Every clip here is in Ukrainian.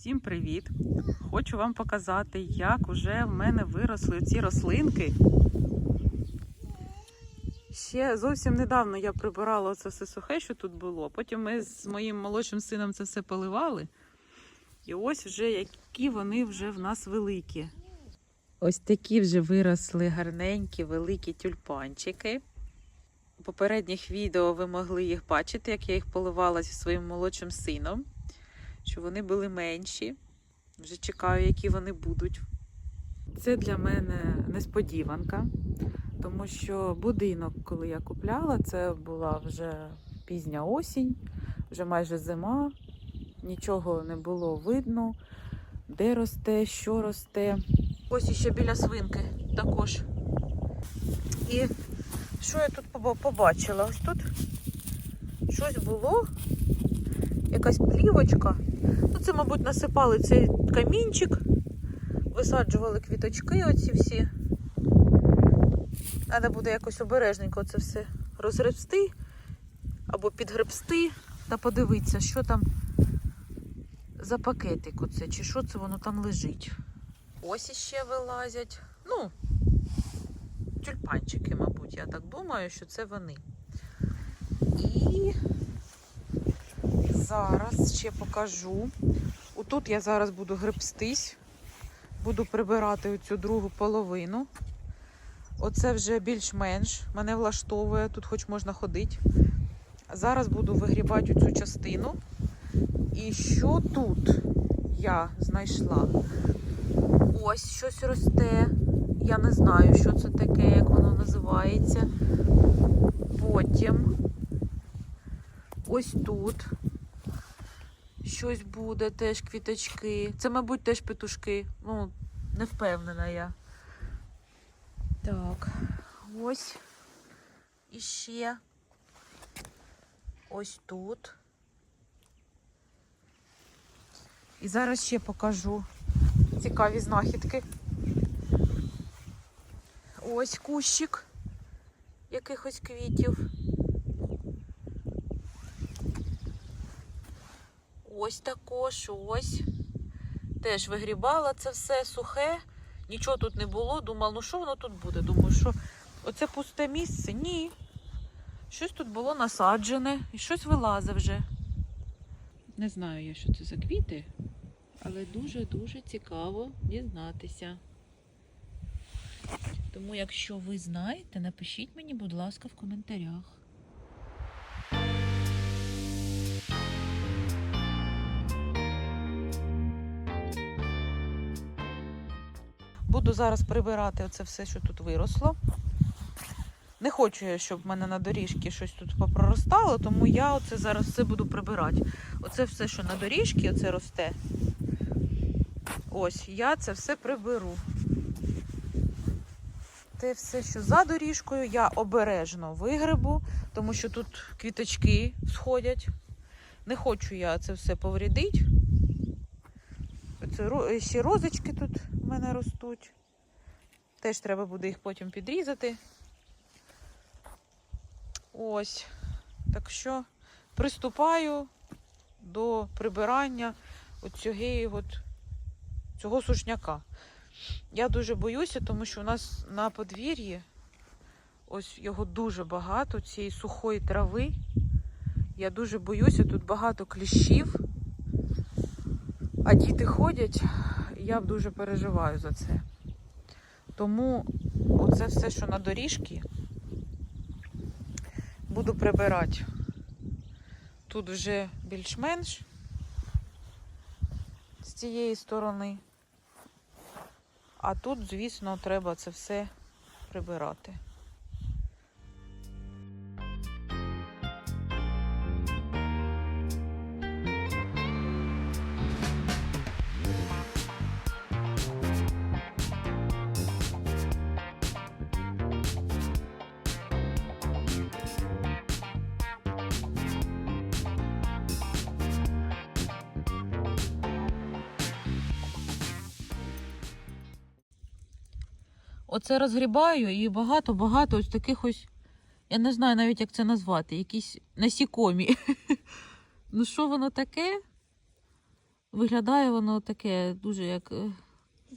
Всім привіт! Хочу вам показати, як уже в мене виросли ці рослинки. Ще зовсім недавно я прибирала це все сухе, що тут було. Потім ми з моїм молодшим сином це все поливали. І ось вже які вони вже в нас великі. Ось такі вже виросли гарненькі, великі тюльпанчики. У попередніх відео ви могли їх бачити, як я їх поливала зі своїм молодшим сином що вони були менші. Вже чекаю, які вони будуть. Це для мене несподіванка, тому що будинок, коли я купляла, це була вже пізня осінь, вже майже зима, нічого не було видно, де росте, що росте. Ось іще біля свинки також. І що я тут побачила? Ось тут щось було, якась плівочка. Ну, це, мабуть, насипали цей камінчик, висаджували квіточки оці всі. Треба буде якось обережненько це все розгребсти або підгребсти та подивитися, що там за пакетик оце, чи що це воно там лежить. Ось іще вилазять. Ну, тюльпанчики, мабуть, я так думаю, що це вони. І зараз ще покажу. Отут я зараз буду гребстись, буду прибирати оцю другу половину. Оце вже більш-менш мене влаштовує, тут хоч можна ходити. Зараз буду вигрібати цю частину. І що тут я знайшла? Ось щось росте. Я не знаю, що це таке, як воно називається. Потім ось тут щось буде, теж квіточки. Це, мабуть, теж петушки. Ну, не впевнена я. Так, ось іще. Ось тут. І зараз ще покажу цікаві знахідки. Ось кущик якихось квітів. Ось також, ось. Теж вигрібала це все сухе, нічого тут не було. Думала, ну що воно тут буде? Думаю, що оце пусте місце? Ні. Щось тут було насаджене і щось вилазить вже. Не знаю я, що це за квіти, але дуже-дуже цікаво дізнатися. Тому, якщо ви знаєте, напишіть мені, будь ласка, в коментарях. Буду зараз прибирати оце все, що тут виросло. Не хочу я, щоб в мене на доріжці щось тут попроростало, тому я оце зараз все буду прибирати. Оце все, що на доріжці, оце росте. Ось, я це все приберу. Те все, що за доріжкою, я обережно вигребу, тому що тут квіточки сходять. Не хочу я це все поврідити. Оце ще розочки тут в мене ростуть. Теж треба буде їх потім підрізати. Ось. Так що приступаю до прибирання оцієї от, цього сушняка. Я дуже боюся, тому що у нас на подвір'ї ось його дуже багато, цієї сухої трави. Я дуже боюся, тут багато кліщів. А діти ходять, я дуже переживаю за це. Тому оце все, що на доріжці, буду прибирати. Тут вже більш-менш з цієї сторони. А тут, звісно, треба це все прибирати. Оце розгрібаю і багато-багато ось таких ось. Я не знаю навіть, як це назвати, якісь насікомі. ну, що воно таке? Виглядає воно таке дуже як. е,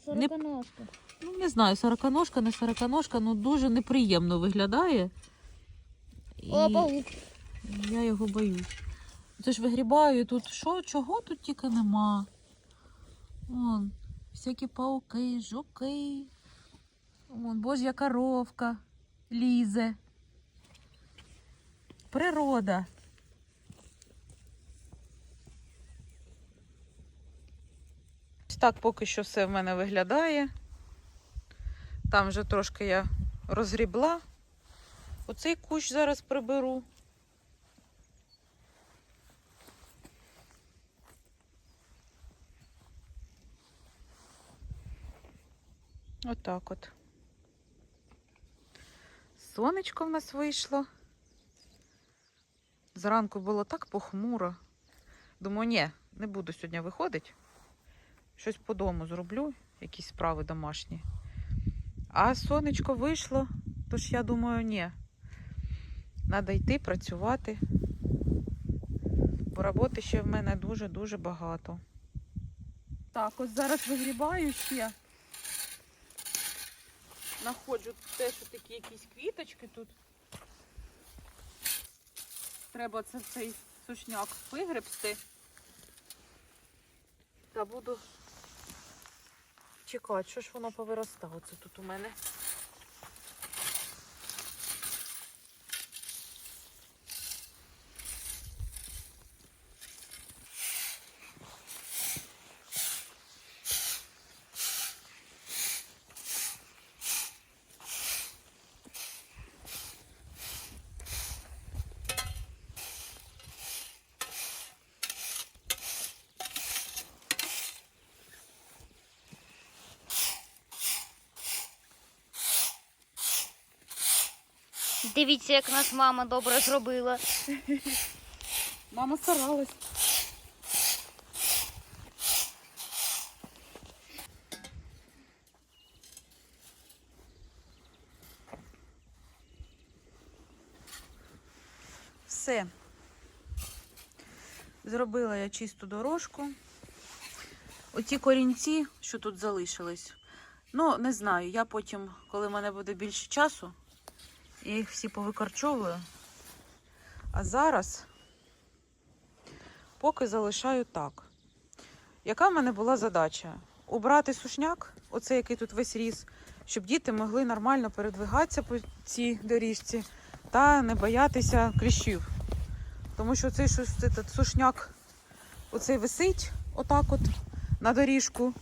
Сороконожка. Ну, не знаю, сороконожка, не сороконожка, ну дуже неприємно виглядає. І О, паук. я його боюсь. Це ж вигрібаю тут що, чого тут тільки нема. Вон, всякі пауки, жуки. Вон, божя коровка лізе. Природа. Так поки що все в мене виглядає. Там вже трошки я розгрібла. Оцей кущ зараз приберу. Отак от. Сонечко в нас вийшло. Зранку було так похмуро. Думаю, ні, не буду сьогодні виходити. Щось по дому зроблю, якісь справи домашні. А сонечко вийшло, тож я думаю, ні. Треба йти працювати. Бо роботи ще в мене дуже-дуже багато. Так, ось зараз вигрібаю ще. Находжу теж такі якісь квіточки тут. Треба це цей сушняк вигребсти. Та буду чекати, що ж воно повиростало це тут у мене. Дивіться, як нас мама добре зробила. Мама старалась. Все. Зробила я чисту дорожку. Оті корінці, що тут залишились. Ну, не знаю. Я потім, коли в мене буде більше часу, я їх всі повикорчовую. А зараз поки залишаю так. Яка в мене була задача? Убрати сушняк, оцей, який тут весь ріс, щоб діти могли нормально передвигатися по цій доріжці та не боятися кліщів. Тому що цей сушняк оцей висить отак от на доріжку.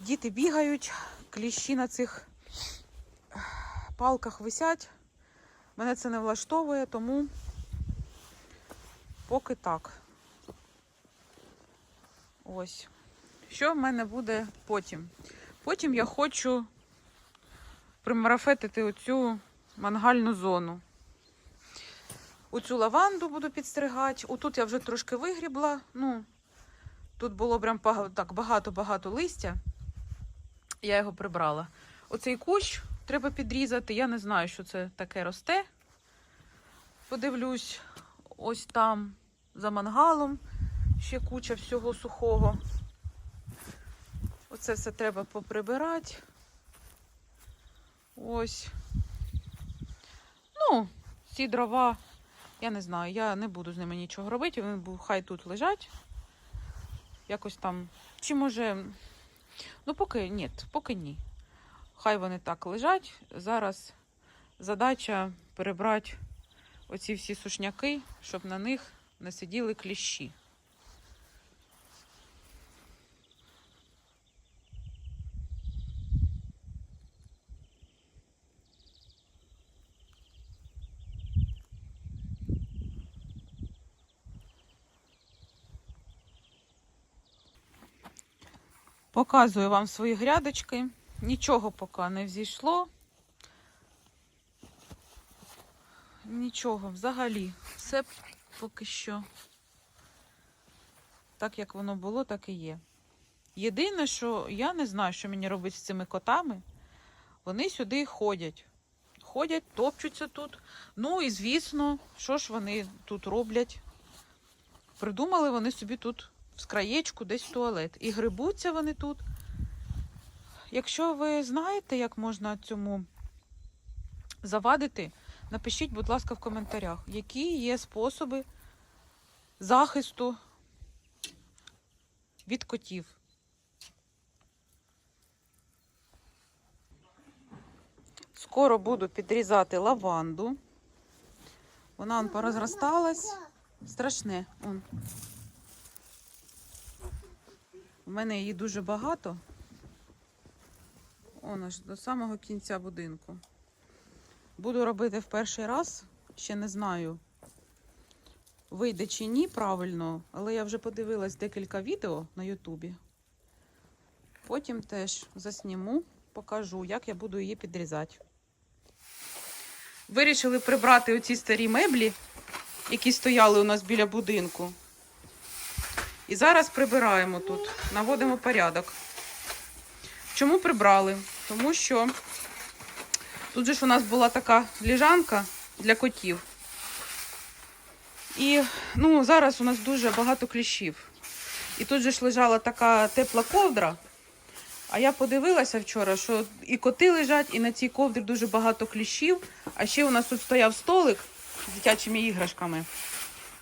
Діти бігають, кліщі на цих палках висять. Мене це не влаштовує, тому поки так. Ось. Що в мене буде потім? Потім я хочу примарафетити оцю мангальну зону. Оцю лаванду буду підстригати. Отут я вже трошки вигрібла. Ну, тут було прям так багато-багато листя. Я його прибрала. Оцей кущ треба підрізати. Я не знаю, що це таке росте. Подивлюсь, ось там за мангалом ще куча всього сухого. Оце все треба поприбирати. Ось. Ну, ці дрова, я не знаю, я не буду з ними нічого робити. Вони хай тут лежать. Якось там. Чи може. Ну, поки ні, поки ні. Хай вони так лежать. Зараз задача перебрати оці всі сушняки, щоб на них не сиділи кліщі. Показую вам свої грядочки. Нічого поки не взійшло. Нічого взагалі. Все поки що. Так як воно було, так і є. Єдине, що я не знаю, що мені робити з цими котами. Вони сюди ходять. Ходять, топчуться тут. Ну і звісно, що ж вони тут роблять? Придумали вони собі тут з краєчку десь туалет. І грибуться вони тут. Якщо ви знаєте, як можна цьому завадити, напишіть, будь ласка, в коментарях, які є способи захисту від котів. Скоро буду підрізати лаванду. Вона он порозросталась. Страшне. Он. У мене її дуже багато. Он аж до самого кінця будинку. Буду робити в перший раз. Ще не знаю, вийде чи ні правильно, але я вже подивилась декілька відео на Ютубі. Потім теж засніму, покажу, як я буду її підрізати. Вирішили прибрати оці старі меблі, які стояли у нас біля будинку. І зараз прибираємо тут, наводимо порядок. Чому прибрали? Тому що тут же ж у нас була така ліжанка для котів. І ну, зараз у нас дуже багато кліщів. І тут же ж лежала така тепла ковдра. А я подивилася вчора, що і коти лежать, і на цій ковдрі дуже багато кліщів. А ще у нас тут стояв столик з дитячими іграшками.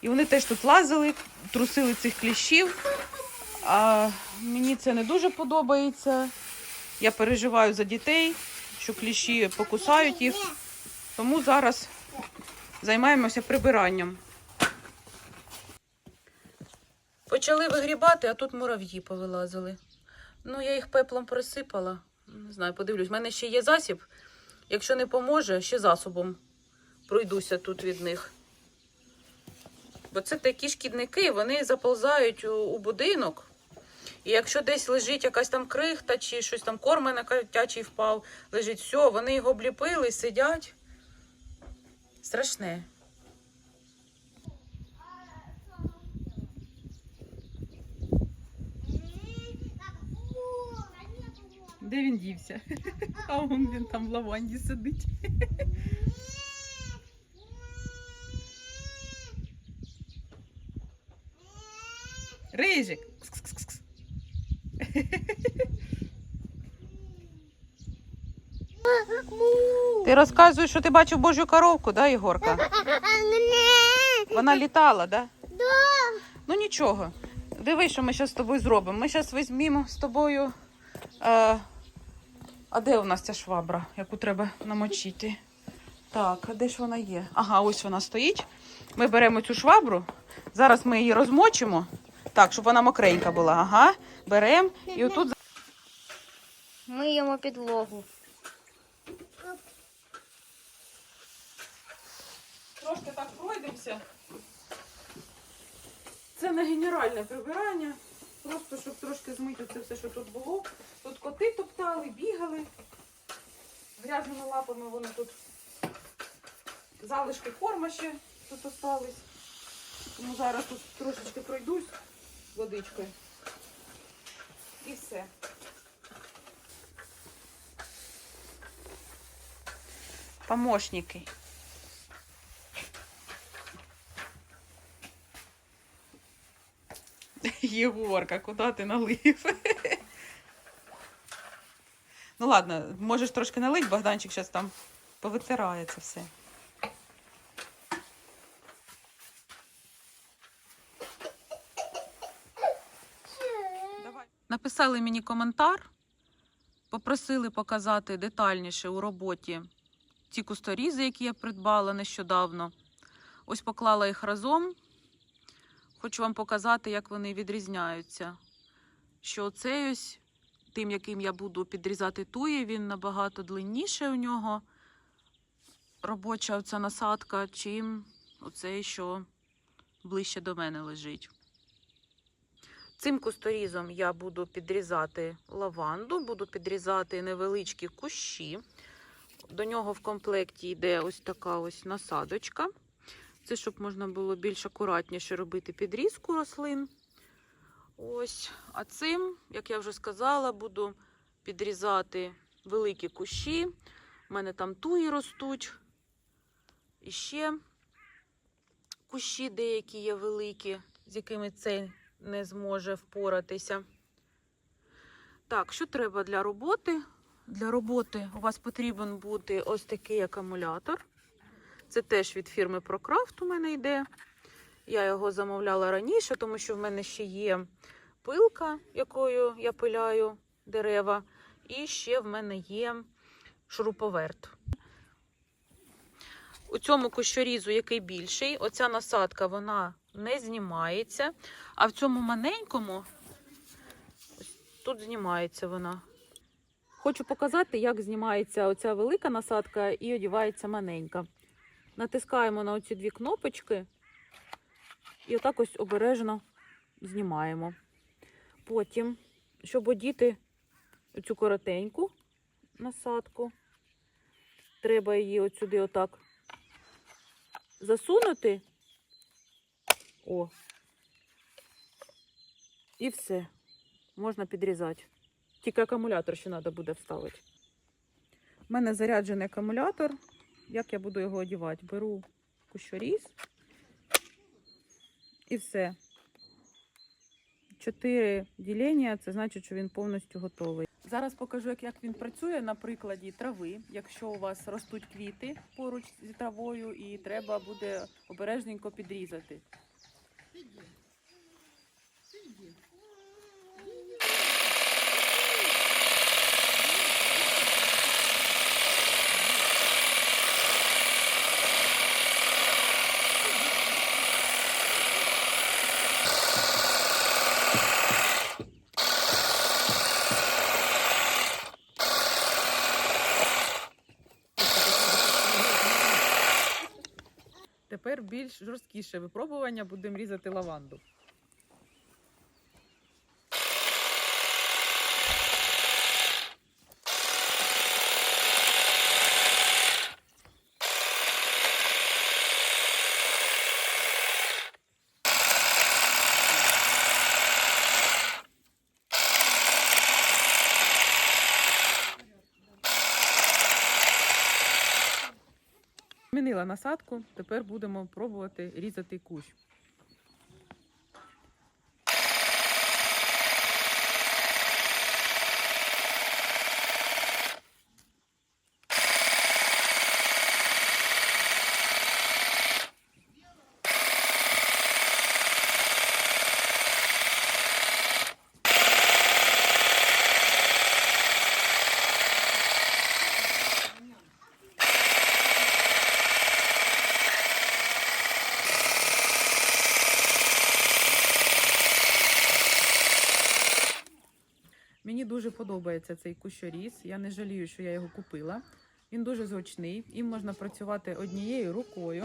І вони теж тут лазили, трусили цих кліщів. А мені це не дуже подобається. Я переживаю за дітей, що кліщі покусають їх. Тому зараз займаємося прибиранням. Почали вигрібати, а тут мурав'ї повилазили. Ну, я їх пеплом присипала. Не знаю, подивлюсь. У мене ще є засіб. Якщо не поможе, ще засобом пройдуся тут від них. Бо це такі шкідники, вони заползають у, будинок. І якщо десь лежить якась там крихта чи щось там корма на котячий впав, лежить все, вони його обліпили, сидять. Страшне. Де він дівся? А он він там в лаванді сидить. Рижик. Ти розказуєш, що ти бачив Божу коровку, да, Ігорка? Вона літала, да? Ну нічого. Диви, що ми зараз з тобою зробимо. Ми зараз візьмемо з тобою. Е, а де у нас ця швабра, яку треба намочити? Так, а де ж вона є? Ага, ось вона стоїть. Ми беремо цю швабру. Зараз ми її розмочимо. Так, щоб вона мокренька була. Ага. Беремо і отут. Миємо підлогу. Трошки так пройдемося. Це не генеральне прибирання. Просто щоб трошки змити це все, що тут було. Тут коти топтали, бігали. Грязними лапами вони тут залишки корма ще тут остались. Тому зараз тут трошечки пройдусь водичкою. І все. Помощники. Єгорка, куди ти налив? ну ладно, можеш трошки налить, Богданчик зараз там повитирає це все. Написали мені коментар, попросили показати детальніше у роботі ці кусторізи, які я придбала нещодавно. Ось поклала їх разом. Хочу вам показати, як вони відрізняються. Що цей ось, тим, яким я буду підрізати туї, він набагато длинніше у нього. Робоча оця насадка, чим оцей, що ближче до мене лежить. Цим кусторізом я буду підрізати лаванду, буду підрізати невеличкі кущі. До нього в комплекті йде ось така ось насадочка. Це щоб можна було більш акуратніше робити підрізку рослин. Ось. А цим, як я вже сказала, буду підрізати великі кущі. У мене там туї ростуть. І ще кущі деякі є великі, з якими цей не зможе впоратися. Так, що треба для роботи? Для роботи у вас потрібен бути ось такий акумулятор. Це теж від фірми ProCraft у мене йде. Я його замовляла раніше, тому що в мене ще є пилка, якою я пиляю дерева. І ще в мене є шуруповерт. У цьому кущорізу, який більший, оця насадка вона не знімається. А в цьому маленькому тут знімається вона. Хочу показати, як знімається оця велика насадка і одівається маленька. Натискаємо на оці дві кнопочки і отак ось обережно знімаємо. Потім, щоб одіти цю коротеньку насадку, треба її от сюди отак засунути. О. І все. Можна підрізати. Тільки акумулятор ще треба буде вставити. У мене заряджений акумулятор. Як я буду його одягати? Беру кущоріз і все. Чотири ділення, це значить, що він повністю готовий. Зараз покажу, як, він працює на прикладі трави. Якщо у вас ростуть квіти поруч зі травою, і треба буде обережненько підрізати. Тепер більш жорсткіше випробування будемо різати лаванду. Змінила насадку, тепер будемо пробувати різати кущ. Мені дуже подобається цей кущоріз. Я не жалію, що я його купила. Він дуже зручний, їм можна працювати однією рукою.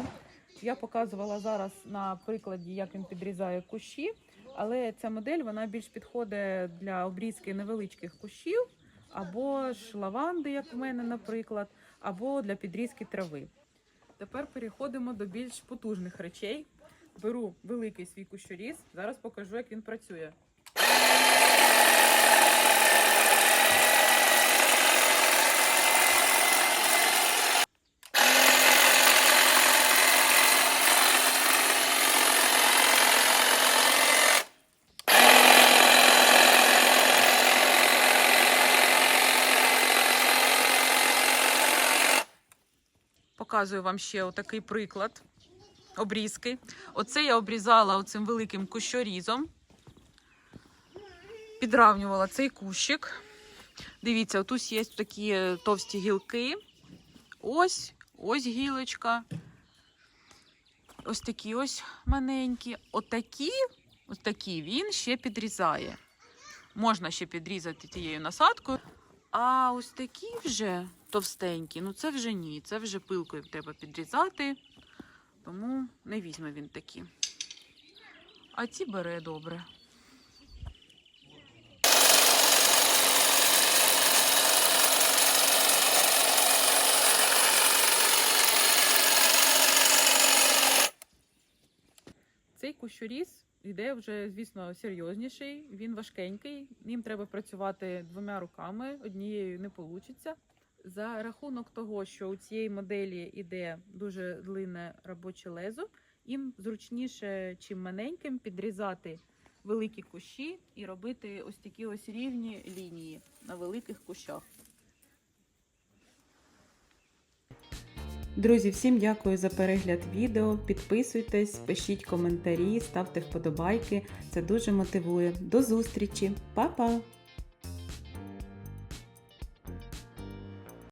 Я показувала зараз на прикладі, як він підрізає кущі, але ця модель вона більш підходить для обрізки невеличких кущів, або ж лаванди, як в мене, наприклад, або для підрізки трави. Тепер переходимо до більш потужних речей. Беру великий свій кущоріз. Зараз покажу, як він працює. Показую вам ще отакий приклад обрізки. Оце я обрізала оцим великим кущорізом. Підравнювала цей кущик. Дивіться, тут є такі товсті гілки. Ось, ось гілочка. Ось такі ось маленькі. Отакі, ось такі він ще підрізає. Можна ще підрізати тією насадкою. А ось такі вже товстенькі, ну це вже ні. Це вже пилкою треба підрізати, тому не візьме він такі. А ці бере добре. Цей кущоріз йде вже, звісно, серйозніший. Він важкенький. Ним треба працювати двома руками, однією не вийде. За рахунок того, що у цієї моделі йде дуже длинне робоче лезо, їм зручніше, чим маленьким, підрізати великі кущі і робити ось такі ось рівні лінії на великих кущах. Друзі, всім дякую за перегляд відео. Підписуйтесь, пишіть коментарі, ставте вподобайки. Це дуже мотивує. До зустрічі, Па-па!